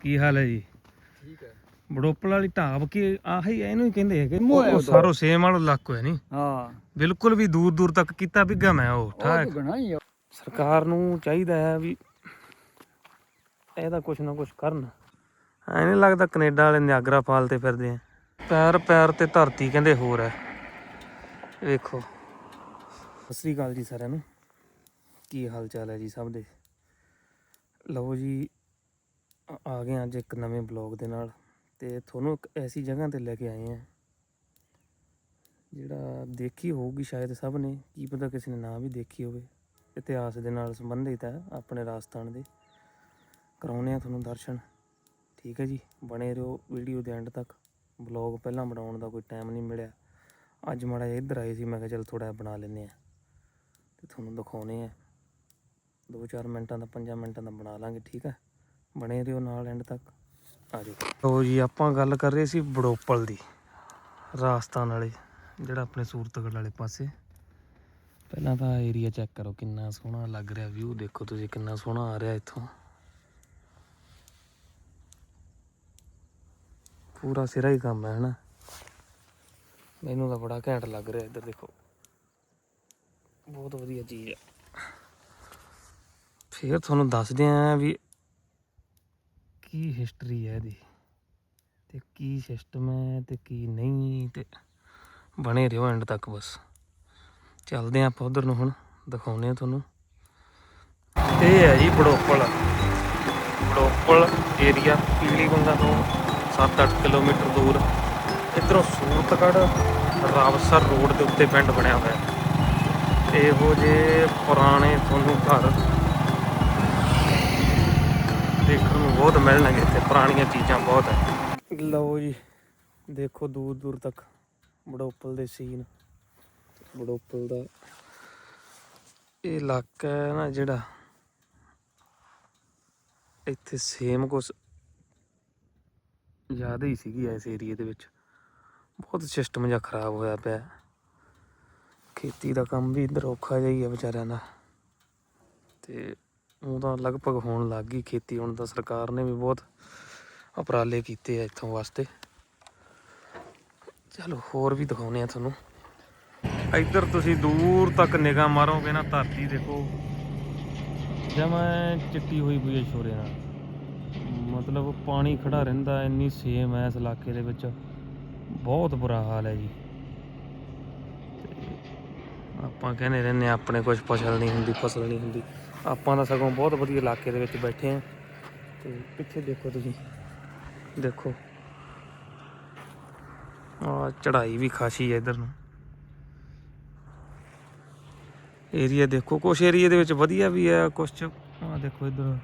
ਕੀ ਹਾਲ ਹੈ ਜੀ? ਠੀਕ ਹੈ। ਬੜੋਪਲ ਵਾਲੀ ਢਾਬ ਕੀ ਆਹੀ ਇਹਨੂੰ ਹੀ ਕਹਿੰਦੇ ਹੈਗੇ? ਉਹ। ਸਾਰੋ ਸੇਮ ਵਾਲਾ ਇਲਾਕਾ ਹੈ ਨਹੀਂ ਹਾਂ। ਬਿਲਕੁਲ ਵੀ ਦੂਰ ਦੂਰ ਤੱਕ ਕੀਤਾ ਬਿੱਗਾ ਮੈਂ ਉਹ ਠਾਕ। ਤਾਂ ਗਣਾ ਹੀ ਆ। ਸਰਕਾਰ ਨੂੰ ਚਾਹੀਦਾ ਹੈ ਵੀ ਇਹਦਾ ਕੁਛ ਨਾ ਕੁਛ ਕਰਨ। ਐ ਨਹੀਂ ਲੱਗਦਾ ਕੈਨੇਡਾ ਵਾਲੇ ਨਿਆਗਰਾ ਫਾਲ ਤੇ ਫਿਰਦੇ ਆ। ਪੈਰ ਪੈਰ ਤੇ ਧਰਤੀ ਕਹਿੰਦੇ ਹੋਰ ਹੈ। ਵੇਖੋ। ਸਤਿ ਸ੍ਰੀ ਅਕਾਲ ਜੀ ਸਾਰਿਆਂ ਨੂੰ। ਕੀ ਹਾਲ ਚਾਲ ਹੈ ਜੀ ਸਭ ਦੇ? ਲਓ ਜੀ ਆ- ਗਏ ਅੱਜ ਇੱਕ ਨਵੇਂ ਬਲੌਗ ਦੇ ਨਾਲ ਤੇ ਤੁਹਾਨੂੰ ਇੱਕ ਐਸੀ ਜਗ੍ਹਾ ਤੇ ਲੈ ਕੇ ਆਏ ਆ ਜਿਹੜਾ ਦੇਖੀ ਹੋਊਗੀ ਸ਼ਾਇਦ ਸਭ ਨੇ, ਕੀ ਪਤਾ ਕਿਸੇ ਨੇ ਨਾ ਵੀ ਦੇਖੀ ਹੋਵੇ। ਇਤਿਹਾਸ ਦੇ ਨਾਲ ਸੰਬੰਧਿਤ ਹੈ ਆਪਣੇ ਰਾਜਸਥਾਨ ਦੇ। ਕਰਾਉਣੇ ਆ ਤੁਹਾਨੂੰ ਦਰਸ਼ਨ। ਠੀਕ ਹੈ ਜੀ, ਬਣੇ ਰਹੋ ਵੀਡੀਓ ਦੇ ਐਂਡ ਤੱਕ। ਬਲੌਗ ਪਹਿਲਾਂ ਬਣਾਉਣ ਦਾ ਕੋਈ ਟਾਈਮ ਨਹੀਂ ਮਿਲਿਆ। ਅੱਜ ਮਾੜਾ ਜਿਹਾ ਇੱਧਰ ਆਏ ਸੀ, ਮੈਂ ਕਿਹਾ ਚਲ ਥੋੜਾ ਬਣਾ ਲੈਂਦੇ ਆ ਤੇ ਤੁਹਾਨੂੰ ਦਿਖਾਉਣੇ ਆ 2-4 ਮਿੰਟਾਂ ਦਾ 5 ਮਿੰਟਾਂ ਦਾ ਬਣਾ ਲਾਂਗੇ, ਠੀਕ ਹੈ। ਬਣੇ ਰਹੋ ਨਾਲ ਐਂਡ ਤੱਕ। ਆ ਜਾਓ। ਲੋ ਜੀ, ਆਪਾਂ ਗੱਲ ਕਰ ਰਹੇ ਸੀ ਬੜੋਪਲ ਦੀ, ਰਾਜਸਥਾਨ ਵਾਲੇ, ਜਿਹੜਾ ਆਪਣੇ ਸੂਰਤਗੜ ਵਾਲੇ ਪਾਸੇ। ਪਹਿਲਾਂ ਤਾਂ ਏਰੀਆ ਚੈੱਕ ਕਰੋ, ਕਿੰਨਾ ਸੋਹਣਾ ਲੱਗ ਰਿਹਾ ਵਿਊ ਦੇਖੋ ਤੁਸੀਂ ਕਿੰਨਾ ਸੋਹਣਾ ਆ ਰਿਹਾ ਇੱਥੋਂ। ਪੂਰਾ ਸਿਰਾ ਹੀ ਕੰਮ ਹੈ, ਹਨਾ? ਮੈਨੂੰ ਤਾਂ ਬੜਾ ਘੈਂਟ ਲੱਗ ਰਿਹਾ ਇੱਧਰ, ਦੇਖੋ। ਬਹੁਤ ਵਧੀਆ ਚੀਜ਼ ਹੈ ਫਿਰ ਤੁਹਾਨੂੰ ਦੱਸਦੇ ਆਂ ਵੀ ਕੀ ਹਿਸਟਰੀ ਹੈ ਇਹਦੀ? ਤੇ ਕੀ ਸਿਸਟਮ ਹੈ ਤੇ ਕੀ ਨਹੀਂ ਤੇ ਬਣੇ ਰਹੋ ਐਂਡ ਤੱਕ ਬਸ। ਚੱਲਦੇ ਆਂ ਆਪਾਂ ਉਧਰ ਨੂੰ ਹੁਣ ਦਿਖਾਉਨੇ ਆ ਤੁਹਾਨੂੰ। ਇਹ ਹੈ ਜੀ ਬੜੋਪਲ। ਬੜੋਪਲ ਏਰੀਆ ਪੀਲੀ ਬੰਗਾ ਤੋਂ 7-8 ਕਿਲੋਮੀਟਰ ਦੂਰ। ਇਧਰੋਂ ਸੂਰਤਗੜ ਰਾਵਸਰ ਰੋਡ ਦੇ ਉੱਤੇ ਪਿੰਡ ਬਣਿਆ ਹੋਇਆ। ਹੈ ਇਹੋ ਜੇ ਪੁਰਾਣੇ ਤੁਹਾਨੂੰ ਘਰ ਦੇਖਣ ਨੂੰ ਬਹੁਤ ਮਿਲਣਗੇ ਇੱਥੇ, ਪੁਰਾਣੀਆਂ ਚੀਜ਼ਾਂ ਬਹੁਤ ਹੈ ਲਓ ਜੀ, ਦੇਖੋ ਦੂਰ ਦੂਰ ਤੱਕ ਬੜੋਪਲ ਦੇ ਸੀਨ। ਬੜੋਪਲ ਦਾ ਇਹ ਇਲਾਕਾ ਹੈ ਨਾ ਜਿਹੜਾ ਇੱਥੇ ਸੇਮ ਕੁਛ ਜ਼ਿਆਦਾ ਹੀ ਸੀਗੀ ਇਸ ਏਰੀਏ ਦੇ ਵਿੱਚ। ਬਹੁਤ ਸਿਸਟਮ ਜਿਹਾ ਖਰਾਬ ਹੋਇਆ ਪਿਆ। ਖੇਤੀ ਦਾ ਕੰਮ ਵੀ ਇੱਧਰ ਔਖਾ ਜਿਹਾ ਹੀ ਹੈ ਵਿਚਾਰਿਆਂ ਦਾ। ਤੇ ਉਹ ਤਾਂ ਲਗਭਗ ਹੋਣ ਲੱਗ ਗਈ ਖੇਤੀ, ਹੁਣ ਤਾਂ ਸਰਕਾਰ ਨੇ ਵੀ ਬਹੁਤ ਉਪਰਾਲੇ ਕੀਤੇ ਆ ਇੱਥੋਂ ਵਾਸਤੇ। ਚਲੋ ਹੋਰ ਵੀ ਦਿਖਾਉਨੇ ਆ ਤੁਹਾਨੂੰ। ਇੱਧਰ ਤੁਸੀਂ ਦੂਰ ਤੱਕ ਨਿਗਾਹ ਮਾਰੋਗੇ ਨਾ, ਧਰਤੀ ਦੇਖੋ। ਜਮਾ ਚਿੱਟੀ ਹੋਈ ਪਈ ਹੈ ਸ਼ੋਰੇ ਨਾਲ। ਮਤਲਬ ਪਾਣੀ ਖੜਾ ਰਹਿੰਦਾ, ਇੰਨੀ ਸੇਮ ਹੈ ਇਸ ਇਲਾਕੇ ਦੇ ਵਿੱਚ। ਬਹੁਤ ਬੁਰਾ ਹਾਲ ਹੈ ਜੀ। ਆਪਾਂ ਕਹਿੰਦੇ ਰਹਿੰਦੇ ਹਾਂ, ਆਪਣੇ ਕੁਝ ਫਸਲ ਨਹੀਂ ਹੁੰਦੀ, ਫਸਲ ਨਹੀਂ ਹੁੰਦੀ। ਆਪਾਂ ਤਾਂ ਸਗੋਂ ਬਹੁਤ ਵਧੀਆ ਇਲਾਕੇ ਦੇ ਵਿੱਚ ਬੈਠੇ ਆ ਤੇ ਪਿੱਛੇ ਦੇਖੋ ਤੁਸੀਂ। ਦੇਖੋ। ਆ ਚੜਾਈ ਵੀ ਖਾਸੀ ਹੈ ਇਧਰ ਨੂੰ। ਏਰੀਆ ਦੇਖੋ, ਕੁਛ ਏਰੀਆ ਦੇ ਵਿੱਚ ਵਧੀਆ ਵੀ ਹੈ, ਕੁਛ ਆ ਦੇਖੋ ਇਧਰ।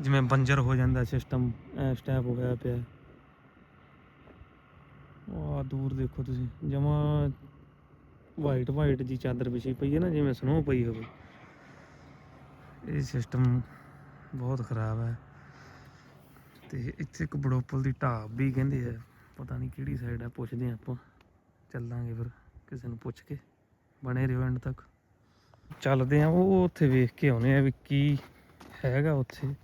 ਜਿਵੇਂ ਬੰਜਰ ਹੋ ਜਾਂਦਾ ਸਿਸਟਮ ਸਟੈਪ ਹੋਇਆ ਪਿਆ। ਆ ਦੂਰ ਦੇਖੋ ਤੁਸੀਂ, ਜਮਾ ਵਾਈਟ ਵਾਈਟ ਜੀ ਚਾਦਰ ਵਿਛੀ ਪਈ ਹੈ ਨਾ, ਜਿਵੇਂ ਸਨੋ ਪਈ ਹੋਵੇ। ਇਹ ਸਿਸਟਮ ਬਹੁਤ ਖਰਾਬ ਹੈ। ਤੇ ਇੱਥੇ ਇੱਕ ਬੜੋਪਲ ਦੀ ਢਾਬ ਵੀ ਕਹਿੰਦੇ ਆ। ਪਤਾ ਨਹੀਂ ਕਿਹੜੀ ਸਾਈਡ ਹੈ ਪੁੱਛਦੇ ਆ ਆਪਾਂ। ਚੱਲਾਂਗੇ ਫਿਰ ਕਿਸੇ ਨੂੰ ਪੁੱਛ ਕੇ। ਬਣੇ ਰਹੋ ਐਂਡ ਤੱਕ। ਚੱਲਦੇ ਆ ਉਹ ਉੱਥੇ ਵੇਖ ਕੇ ਆਉਨੇ ਆ ਵੀ ਕੀ ਹੈਗਾ ਉੱਥੇ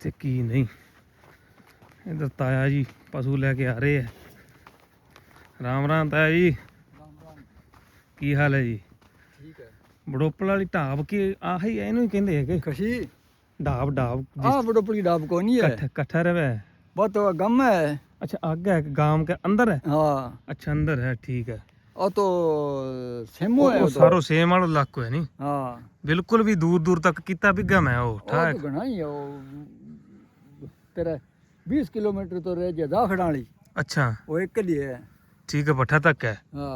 ਤੇ ਕੀ ਨਹੀਂ। ਇਧਰ ਤਾਇਆ ਜੀ ਪਸ਼ੂ ਲੈ ਕੇ ਆ ਰਹੇ ਆ। ਰਾਮ ਰਾਮ ਤਾਇਆ ਜੀ। ਕੀ ਹਾਲ ਹੈ ਜੀ? ਬੜੋਪਲ ਵਾਲੀ ਢਾਬ ਕੀ ਆਹੀ ਇਹਨੂੰ ਹੀ ਕਹਿੰਦੇ ਹੈਗੇ ਕਸ਼ੀ ਢਾਬ ਢਾਬ ਆ बड़ो पड़ी डाब को नहीं है कट्ठा कट्ठा रवे है बहुत तो गम है अच्छा आगे है गांव के अंदर है हाँ अच्छा अंदर है ठीक है और तो सेमो है ਉਹ वो तो। ਸਾਰੋ ਸੇਮ ਵਾਲਾ ਇਲਾਕਾ ਹੈ ਨਹੀਂ हाँ ਬਿਲਕੁਲ ਵੀ ਦੂਰ ਦੂਰ ਤੱਕ ਕੀਤਾ ਬਿੱਗਾ ਮੈਂ ਉਹ वो ਠਾਕ तो घना ही है वो तेरा 20 किलोमीटर तो रह जा खड़ाली ਅੱਛਾ वो एक के लिए है ਠੀਕ ਹੈ ਪੱਠਾ ਤੱਕ ਹੈ हाँ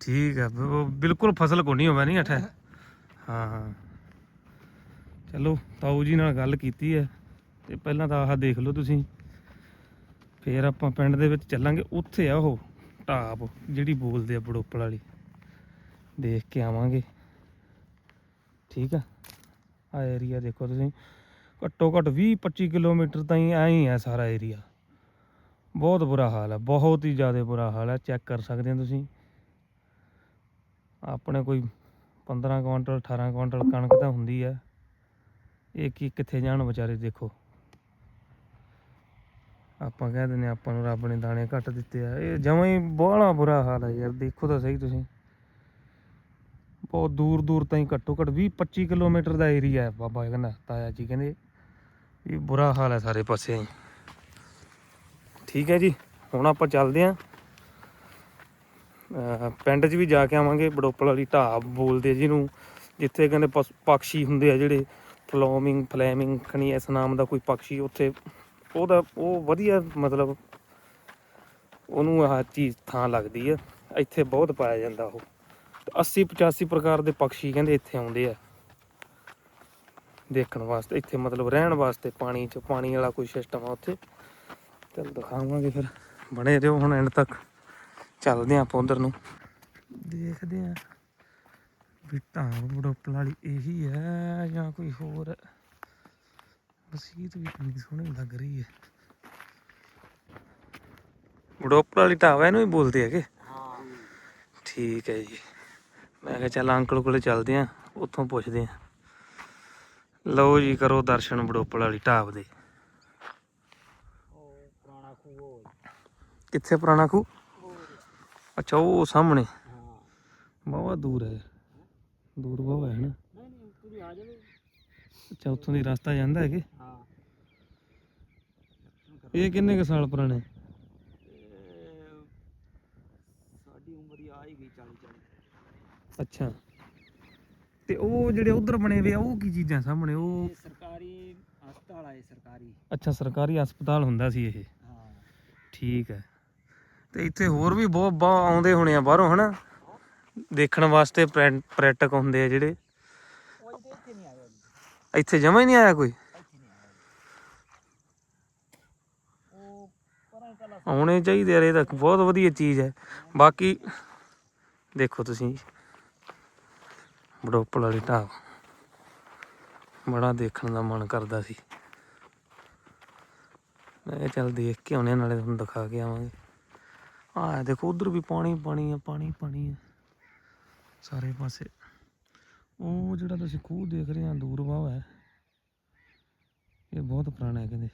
ਠੀਕ ਹੈ ਬ- ਉਹ ਬਿਲਕੁਲ ਫਸਲ ਕੋ ਨਹੀਂ ਹੋਵੇ ਨਹੀਂ ਅਠੇ ਹਾਂ ਹਾਂ। ਚਲੋ, ਤਾਊ ਜੀ ਨਾਲ ਗੱਲ ਕੀਤੀ ਹੈ। ਤੇ ਪਹਿਲਾਂ ਤਾਂ ਆਹ ਦੇਖ ਲਓ ਤੁਸੀਂ। ਫੇਰ ਆਪਾਂ ਪਿੰਡ ਦੇ ਵਿੱਚ ਚੱਲਾਂਗੇ। ਉੱਥੇ ਆ ਉਹ ਟਾਪ, ਜਿਹੜੀ ਬੋਲਦੇ ਆ ਬੜੋਪਲ ਵਾਲੀ। ਦੇਖ ਕੇ ਆਵਾਂਗੇ। ਠੀਕ ਆ? ਆ ਏਰੀਆ ਦੇਖੋ ਤੁਸੀਂ। ਘੱਟੋ ਘੱਟ 20 25 ਕਿਲੋਮੀਟਰ ਤਾਈਂ ਐਂ ਹੀ ਹੈ ਸਾਰਾ ਏਰੀਆ ਬਹੁਤ ਬੁਰਾ ਹਾਲ ਹੈ ਬਹੁਤ ਹੀ ਜ਼ਿਆਦਾ ਬੁਰਾ ਹਾਲ ਹੈ ਚੈੱਕ ਕਰ ਸਕਦੇ ਹੋ ਤੁਸੀਂ। ਆਪਣੇ ਕੋਈ 15 ਕੁਇੰਟਲ 18 ਕੁਇੰਟਲ ਕਣਕ ਤਾਂ ਹੁੰਦੀ ਹੈ ਇਹ ਕੀ ਕਿੱਥੇ ਜਾਣ ਵਿਚਾਰੇ, ਦੇਖੋ। ਆਪਾਂ ਕਹਿ ਦਿੰਦੇ ਆਪਾਂ ਨੂੰ ਰੱਬ ਨੇ ਦਾਣੇ ਘੱਟ ਦਿੱਤੇ ਆ। ਇਹ ਜਮਾਂ ਹੀ ਬੜਾ ਬੁਰਾ ਹਾਲ ਹੈ ਯਾਰ, ਦੇਖੋ ਤਾਂ ਸਹੀ ਤੁਸੀਂ। ਬਹੁਤ ਦੂਰ ਦੂਰ ਤਾਈਂ ਘੱਟੋ ਘੱਟ 20 25 ਕਿਲੋਮੀਟਰ ਦਾ ਏਰੀਆ ਹੈ ਬਾਬਾ ਕਹਿੰਦਾ, ਤਾਇਆ ਜੀ ਕਹਿੰਦੇ। ਇਹ ਬੁਰਾ ਹਾਲ ਹੈ ਸਾਰੇ ਪਾਸੇ ਹੀ ਠੀਕ ਹੈ ਜੀ, ਹੁਣ ਆਪਾਂ ਚੱਲਦੇ ਆਂ ਪਿੰਡ 'ਚ ਵੀ ਜਾ ਕੇ ਆਵਾਂਗੇ, ਬੜੋਪਲ ਵਾਲੀ ਢਾਬ ਬੋਲਦੇ ਜਿਹਨੂੰ, ਜਿੱਥੇ ਕਹਿੰਦੇ ਪੰਛੀ ਹੁੰਦੇ ਆ ਜਿਹੜੇ, ਫਲੋਮਿੰਗ, ਫਲੈਮਿੰਗ, ਖਣੀ ਇਸ ਨਾਮ ਦਾ ਕੋਈ ਪੰਛੀ ਉੱਥੇ, ਉਹਦਾ, ਉਹ ਵਧੀਆ ਮਤਲਬ, ਉਹਨੂੰ ਆਹ ਚੀਜ਼ ਥਾਂ ਲੱਗਦੀ ਆ, ਇੱਥੇ ਬਹੁਤ ਪਾਇਆ ਜਾਂਦਾ ਉਹ। 80 85 ਪ੍ਰਕਾਰ ਦੇ ਪੰਛੀ ਕਹਿੰਦੇ ਇੱਥੇ ਆਉਂਦੇ ਆ। ਦੇਖਣ ਵਾਸਤੇ, ਇੱਥੇ ਮਤਲਬ ਰਹਿਣ ਵਾਸਤੇ ਪਾਣੀ 'ਚ, ਪਾਣੀ ਵਾਲਾ ਕੋਈ ਸਿਸਟਮ ਆ ਉੱਥੇ। ਚਲ ਦਿਖਾਵਾਂਗੇ ਫਿਰ, ਬਣੇ ਰਹੋ ਹੁਣ ਐਂਡ ਤੱਕ। ਚੱਲਦੇ ਆਂ ਆਪਾਂ ਉਧਰ ਨੂੰ। ਦੇਖਦੇ ਆਂ ਵੀ ਢਾਬ ਬੜੋਪਲ ਵਾਲੀ ਇਹੀ ਹੈ ਜਾਂ ਕੋਈ ਹੋਰ। ਮਸੀਤ ਵੀ ਕਿੰਨੀ ਸੋਹਣੀ ਲੱਗ ਰਹੀ ਹੈ। ਬੜੋਪਲ ਵਾਲੀ ਹੈ ਇਹਨੂੰ ਹੀ ਬੋਲਦੇ ਹੈਗੇ? ਹਾਂ ਠੀਕ ਹੈ ਜੀ। ਮੈਂ ਕਿਹਾ ਚੱਲ ਅੰਕਲ ਕੋਲੇ ਚੱਲਦੇ ਆਂ ਉੱਥੋਂ ਪੁੱਛਦੇ ਆਂ ਲਓ ਜੀ ਕਰੋ ਦਰਸ਼ਨ ਬੜੋਪਲ ਵਾਲੀ ਢਾਬ ਦੇ। ਉਹ ਪੁਰਾਣਾ ਖੂਹ ਕਿੱਥੇ ਪੁਰਾਣਾ ਖੂ ਅੱਛਾ ਉਹ ਸਾਹਮਣੇ। ਬਹੁਤ ਦੂਰ ਹੈ। ਦੂਰ ਬਹੁਤ ਹੈ ਨਾ। ਨਹੀਂ ਨਹੀਂ ਪੂਰੀ ਆ ਜਾਵੇ। ਅੱਛਾ ਉੱਥੋਂ ਦੀ ਰਸਤਾ ਜਾਂਦਾ ਹੈ ਕਿ? ਹਾਂ। ਇਹ ਕਿੰਨੇ ਕੁ ਸਾਲ ਪੁਰਾਣੇ? ਸਾਡੀ ਉਮਰ ਹੀ ਆ ਹੀ ਗਈ 40 40 ਅੱਛਾ। ਤੇ ਉਹ ਜਿਹੜੇ ਉਧਰ ਬਣੇ ਵੇ ਆ ਉਹ ਕੀ ਚੀਜ਼ਾਂ ਸਾਹਮਣੇ? ਉਹ ਸਰਕਾਰੀ ਹਸਪਤਾਲ ਆਏ ਸਰਕਾਰੀ। ਅੱਛਾ ਸਰਕਾਰੀ ਹਸਪਤਾਲ ਹੁੰਦਾ ਸੀ ਇਹ। ਹਾਂ। ਠੀਕ ਹੈ। ਤੇ ਇੱਥੇ ਹੋਰ ਵੀ ਬਹੁਤ ਬਹੁਤ ਆਉਂਦੇ ਹੋਣੇ ਆ ਬਾਹਰੋਂ, ਹਨਾ? ਦੇਖਣ ਵਾਸਤੇ ਪਰੈ- ਹੁੰਦੇ ਆ ਜਿਹੜੇ। ਉਹ ਇੱਥੇ ਜਮਾ ਹੀ ਨਹੀਂ ਆਇਆ ਕੋਈ? ਆਉਣੇ ਚਾਹੀਦੇ ਯਾਰ ਇਹ ਤਾਂ ਬਹੁਤ ਵਧੀਆ ਚੀਜ਼ ਹੈ। ਬਾਕੀ ਦੇਖੋ ਤੁਸੀਂ। ਬੜੋਪਲ ਵਾਲੀ ਢਾਬ। ਬੜਾ ਦੇਖਣ ਦਾ ਮਨ ਕਰਦਾ ਸੀ। ਮੈਂ ਚੱਲ ਦੇਖ ਕੇ ਆਉਣੇ ਨਾਲੇ ਤੁਹਾਨੂੰ ਦਿਖਾ ਕੇ ਆਵਾਂਗੇ। ਆ ਦੇਖੋ, ਉਧਰ ਵੀ ਪਾਣੀ ਪਾਣੀ ਆ, ਪਾਣੀ ਪਾਣੀ ਆ। ਸਾਰੇ ਪਾਸੇ। ਉਹ ਜਿਹੜਾ ਤੁਸੀਂ ਖੂਹ ਦੇਖ ਰਹੇ ਆ, ਦੂਰ ਵਾਹ ਹੈ। ਇਹ ਬਹੁਤ ਪੁਰਾਣਾ ਹੈ ਕਹਿੰਦੇ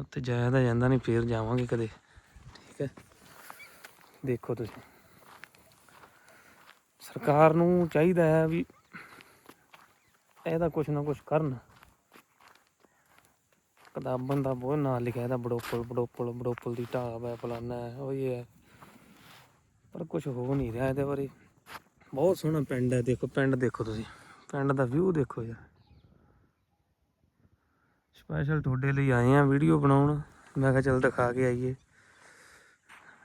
ਉੱਤੇ ਜਾਇਆ ਤਾਂ ਜਾਂਦਾ ਨਹੀਂ, ਫੇਰ ਜਾਵਾਂਗੇ ਕਦੇ। ਠੀਕ ਹੈ। ਦੇਖੋ ਤੁਸੀਂ। ਸਰਕਾਰ ਨੂੰ ਚਾਹੀਦਾ ਹੈ ਵੀ ਇਹਦਾ ਕੁਛ ਨਾ ਕੁਛ ਕਰਨ। ਕਿਤਾਬਾਂ ਦਾ ਬਹੁਤ ਨਾਂ ਲਿਖਿਆ ਇਹਦਾ ਬੜੋਪਲ ਬੜੋਪਲ ਬੜੋਪਲ ਦੀ ਢਾਬ ਹੈ ਫਲਾਨਾ ਹੈ ਉਹ ਇਹ ਹੈ। ਪਰ ਕੁਝ ਹੋ ਨਹੀਂ ਰਿਹਾ ਇਹਦੇ ਬਾਰੇ। ਬਹੁਤ ਸੋਹਣਾ ਪਿੰਡ ਹੈ, ਦੇਖੋ, ਪਿੰਡ ਦੇਖੋ ਤੁਸੀਂ। ਪਿੰਡ ਦਾ ਵਿਊ ਦੇਖੋ ਯਾਰ। ਸਪੈਸ਼ਲ ਤੁਹਾਡੇ ਲਈ ਆਏ ਆ ਵੀਡੀਓ ਬਣਾਉਣ। ਮੈਂ ਕਿਹਾ ਚੱਲ ਦਿਖਾ ਕੇ ਆਈਏ।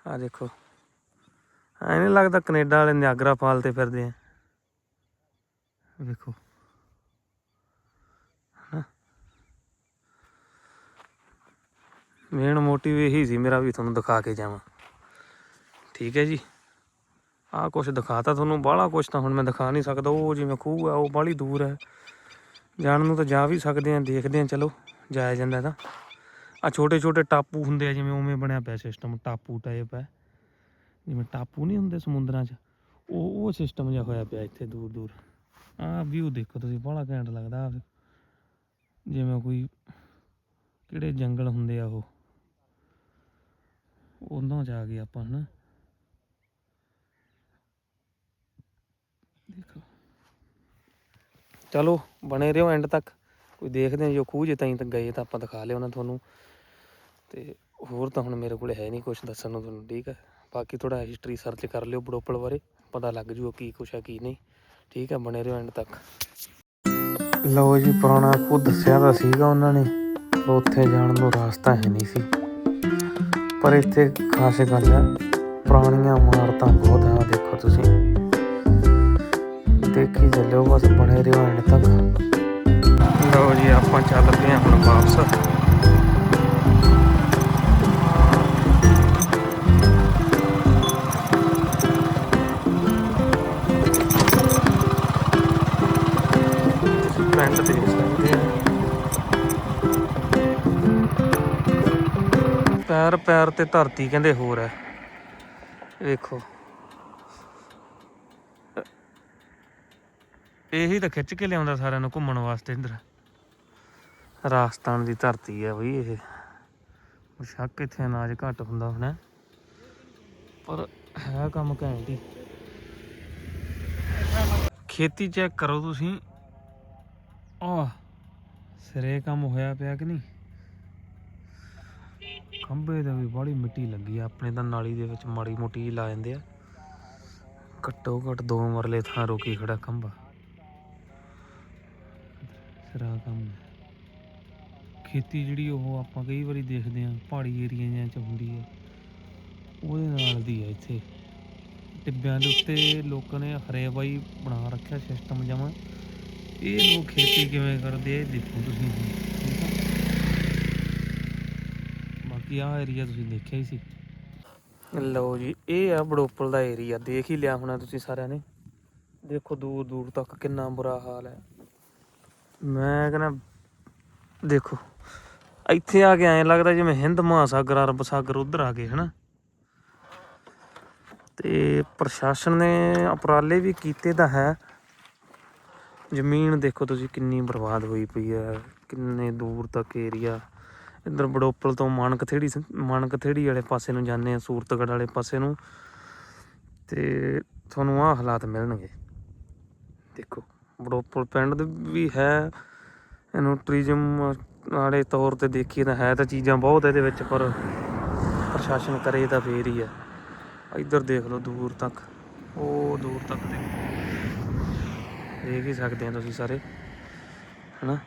ਆ ਦੇਖੋ। ਐ ਨਹੀਂ ਲੱਗਦਾ ਕੈਨੇਡਾ ਵਾਲੇ ਨਿਆਗਰਾ ਫਾਲ ਤੇ ਫਿਰਦੇ ਆ। ਵੇਖੋ। ਮੇਨ ਮੋਟਿਵ ਇਹੀ ਸੀ ਮੇਰਾ ਵੀ ਤੁਹਾਨੂੰ ਦਿਖਾ ਕੇ ਜਾਵਾਂ। ਠੀਕ ਹੈ ਜੀ? ਆਹ ਕੁਛ ਦਿਖਾਤਾ ਤੁਹਾਨੂੰ, ਬਾਹਲਾ ਕੁਛ ਤਾਂ ਹੁਣ ਮੈਂ ਦਿਖਾ ਨਹੀਂ ਸਕਦਾ। ਉਹ ਜਿਵੇਂ ਖੂਹ ਆ, ਉਹ ਬਾਹਲੀ ਦੂਰ ਹੈ। ਜਾਣ ਨੂੰ ਤਾਂ ਜਾ ਵੀ ਸਕਦੇ ਆ ਦੇਖਦੇ ਆ ਚਲੋ, ਜਾਇਆ ਜਾਂਦਾ ਤਾਂ। ਆ ਛੋਟੇ ਛੋਟੇ ਟਾਪੂ ਹੁੰਦੇ ਆ, ਜਿਵੇਂ ਉਵੇਂ ਬਣਿਆ ਪਿਆ ਸਿਸਟਮ ਟਾਪੂ ਟਾਈਪ ਹੈ। ਜਿਵੇਂ ਟਾਪੂ ਨਹੀਂ ਹੁੰਦੇ ਸਮੁੰਦਰਾਂ 'ਚ, ਉਹ ਉਹ ਸਿਸਟਮ ਜਿਹਾ ਹੋਇਆ ਪਿਆ ਇੱਥੇ ਦੂਰ ਦੂਰ ਆਹ ਵਿਊ ਦੇਖੋ ਤੁਸੀਂ ਬੜਾ ਘੈਂਟ ਲੱਗਦਾ। ਜਿਵੇਂ ਕੋਈ ਕਿਹੜੇ ਜੰਗਲ ਹੁੰਦੇ ਆ ਉਹ। ਉਹਨਾਂ ਜਾ ਕੇ ਆਪਾਂ ਹਨਾ। ਦੇਖੋ। ਚਲੋ, ਬਣੇ ਰਹੋ ਐਂਡ ਤੱਕ। ਕੋਈ ਦੇਖਦੇ ਜੋ ਖੂਹ ਜੇ ਤਾਈਂ ਤੱਕ ਗਏ ਤਾਂ ਆਪਾਂ ਦਿਖਾ ਲਿਆ ਉਹਨਾਂ ਤੁਹਾਨੂੰ। ਤੇ ਹੋਰ ਤਾਂ ਹੁਣ ਮੇਰੇ ਕੋਲ ਹੈ ਨਹੀਂ ਕੁਝ ਦੱਸਣ ਨੂੰ ਤੁਹਾਨੂੰ, ਠੀਕ ਹੈ ਬਾਕੀ ਥੋੜਾ ਹਿਸਟਰੀ ਸਰਚ ਕਰ ਲਿਓ ਬੜੋਪਲ ਬਾਰੇ, ਪਤਾ ਲੱਗ ਜੂਗਾ ਕੀ ਕੁਛ ਹੈ ਕੀ ਨਹੀਂ। ਠੀਕ ਹੈ ਬਣੇ ਰਹੋ ਐਂਡ ਤੱਕ। ਲਓ ਜੀ, ਪੁਰਾਣਾ ਖੂਹ ਦੱਸਿਆ ਤਾਂ ਸੀਗਾ ਉਹਨਾਂ ਨੇ ਉੱਥੇ ਜਾਣ ਨੂੰ ਰਾਸਤਾ ਹੈ ਨਹੀਂ ਸੀ। ਪਰ ਇੱਥੇ ਖਾਸ ਗੱਲ ਹੈ, ਪੁਰਾਣੀਆਂ ਇਮਾਰਤਾਂ ਬਹੁਤ ਆ ਦੇਖੋ ਤੁਸੀਂ। ਦੇਖੀ ਚੱਲੋ ਬਸ ਬਣੇ ਰਹੋ ਐਂਡ ਤੱਕ। ਲਓ ਜੀ, ਆਪਾਂ ਚੱਲ ਪਏ ਹਾਂ ਹੁਣ ਵਾਪਸ। ਪੈਰ ਪੈਰ ਤੇ ਧਰਤੀ ਕਹਿੰਦੇ ਹੋਰ ਹੈ। ਵੇਖੋ। ਇਹੀ ਤਾਂ ਖਿੱਚ ਕੇ ਲਿਆਉਂਦਾ ਸਾਰਿਆਂ ਨੂੰ ਘੁੰਮਣ ਵਾਸਤੇ ਇੰਦਰ। ਰਾਜਸਥਾਨ ਦੀ ਧਰਤੀ ਹੈ ਬਈ ਇਹ। ਸ਼ੱਕ ਇੱਥੇ ਅਨਾਜ ਘੱਟ ਹੁੰਦਾ ਹੋਣਾ। ਪਰ ਹੈ ਕੰਮ ਘੈਂਟ ਹੀ। ਖੇਤੀ ਚੈੱਕ ਕਰੋ ਤੁਸੀਂ। ਆਹ, ਸਿਰੇ ਕੰਮ ਹੋਇਆ ਪਿਆ ਕਿ ਨਹੀਂ? ਖੰਭੇ ਦਾ ਵੀ ਬੜੀ ਮਿੱਟੀ ਲੱਗੀ ਆ, ਆਪਣੇ ਤਾਂ ਨਾਲੀ ਦੇ ਵਿੱਚ ਮਾੜੀ ਮੋਟੀ ਲਾ ਜਾਂਦੇ ਆ। ਘੱਟੋ ਘੱਟ ਦੋ ਮਰਲੇ ਥਾਂ ਰੋਕੀ ਖੜਾ ਖੰਭਾ। ਸਿਰਾ ਕੰਮ ਖੇਤੀ ਜਿਹੜੀ ਉਹ ਆਪਾਂ ਕਈ ਵਾਰੀ ਦੇਖਦੇ ਆ ਪਹਾੜੀ ਏਰੀਆ ਚ ਹੁੰਦੀ ਹੈ। ਉਹਦੇ ਨਾਲ ਦੀ ਆ ਇੱਥੇ। ਟਿੱਬਿਆਂ ਦੇ ਉੱਤੇ ਲੋਕਾਂ ਨੇ ਹਰੇ ਬਾਈ ਬਣਾ ਰੱਖਿਆ ਸਿਸਟਮ ਜਮਾ ਇਹ ਲੋਕ ਖੇਤੀ ਕਿਵੇਂ ਕਰਦੇ ਆ ਦੇਖੋ ਤੁਸੀਂ ਹੁਣ, ਆ ਏਰੀਆ ਤੁਸੀਂ ਦੇਖਿਆ ਹੀ ਸੀ? ਲਓ ਜੀ ਇਹ ਆ ਬੜੋਪਲ ਦਾ ਏਰੀਆ ਦੇਖ ਹੀ ਲਿਆ ਹੋਣਾ ਤੁਸੀਂ ਸਾਰਿਆਂ ਨੇ। ਦੇਖੋ ਦੂਰ ਦੂਰ ਤੱਕ ਕਿੰਨਾ ਬੁਰਾ ਹਾਲ ਹੈ। ਮੈਂ ਕਹਿੰਦਾ ਦੇਖੋ ਇੱਥੇ ਆ ਕੇ ਐਂ ਲੱਗਦਾ ਜਿਵੇਂ ਹਿੰਦ ਮਹਾਸਾਗਰ ਅਰਬ ਸਾਗਰ ਉਧਰ ਆ ਗਏ ਹਨਾ? ਤੇ ਪ੍ਰਸ਼ਾਸਨ ਨੇ ਉਪਰਾਲੇ ਵੀ ਕੀਤੇ ਤਾਂ ਹੈ। ਜ਼ਮੀਨ ਦੇਖੋ ਤੁਸੀਂ ਕਿੰਨੀ ਬਰਬਾਦ ਹੋਈ ਪਈ ਹੈ ਕਿੰਨੇ ਦੂਰ ਤੱਕ ਏਰੀਆ ਇੱਧਰ ਬੜੋਪਲ ਤੋਂ ਮਾਨਕਥੇੜੀ ਸ- ਮਾਨਕਥੇੜੀ ਵਾਲੇ ਪਾਸੇ ਨੂੰ ਜਾਂਦੇ ਆ ਸੂਰਤਗੜ ਵਾਲੇ ਪਾਸੇ ਨੂੰ। ਤੇ ਤੁਹਾਨੂੰ ਆਹ ਹਾਲਾਤ ਮਿਲਣਗੇ। ਦੇਖੋ, ਬੜੋਪਲ ਪਿੰਡ ਵੀ ਹੈ, ਇਹਨੂੰ ਟੂਰਿਜ਼ਮ ਵਾਲੇ ਤੌਰ ਤੇ ਦੇਖੀਏ ਤਾਂ ਹੈ ਤਾਂ ਚੀਜ਼ਾਂ ਬਹੁਤ ਇਹਦੇ ਵਿੱਚ, ਪਰ ਪ੍ਰਸ਼ਾਸਨ ਕਰੇ ਤਾਂ ਫੇਰ ਹੀ ਆ। ਇੱਧਰ ਦੇਖ ਲਓ ਦੂਰ ਤੱਕ, ਉਹ ਦੂਰ ਤੱਕ ਦੇਖੋ। ਦੇਖ ਹੀ ਸਕਦੇ ਆ ਤੁਸੀਂ ਸਾਰੇ, ਹਨਾ?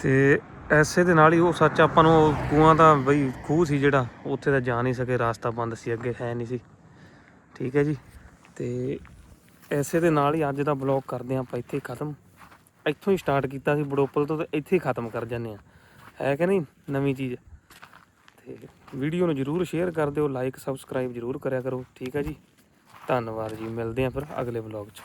ਤੇ ਐਸੇ ਦੇ ਨਾਲ ਹੀ ਉਹ ਸੱਚ ਆਪਾਂ ਨੂੰ ਉਹ ਕੂਆਂ ਦਾ ਬਈ ਖੂਹ ਸੀ ਜਿਹੜਾ, ਉੱਥੇ ਤਾਂ ਜਾ ਨਹੀਂ ਸਕੇ, ਰਾਸਤਾ ਬੰਦ ਸੀ, ਅੱਗੇ ਹੈ ਨਹੀਂ ਸੀ। ਠੀਕ ਹੈ ਜੀ? ਤੇ ਐਸੇ ਦੇ ਨਾਲ ਹੀ ਅੱਜ ਦਾ ਬਲੌਗ ਕਰਦੇ ਹਾਂ ਆਪਾਂ ਇੱਥੇ ਹੀ ਖਤਮ। ਇੱਥੋਂ ਹੀ ਸਟਾਰਟ ਕੀਤਾ ਸੀ ਬੜੋਪਲ ਤੋਂ ਤੇ ਇੱਥੇ ਹੀ ਖਤਮ ਕਰ ਜਾਂਦੇ ਆ ਹੈ ਕਿ ਨਹੀਂ? ਨਵੀਂ ਚੀਜ਼। ਤੇ ਵੀਡੀਓ ਨੂੰ ਜਰੂਰ ਸ਼ੇਅਰ ਕਰ ਦਿਓ ਲਾਈਕ ਸਬਸਕ੍ਰਾਈਬ ਜਰੂਰ ਕਰਿਆ ਕਰੋ। ਠੀਕ ਹੈ ਜੀ? ਧੰਨਵਾਦ ਜੀ। ਮਿਲਦੇ ਆ ਫਿਰ ਅਗਲੇ ਬਲੌਗ 'ਚ।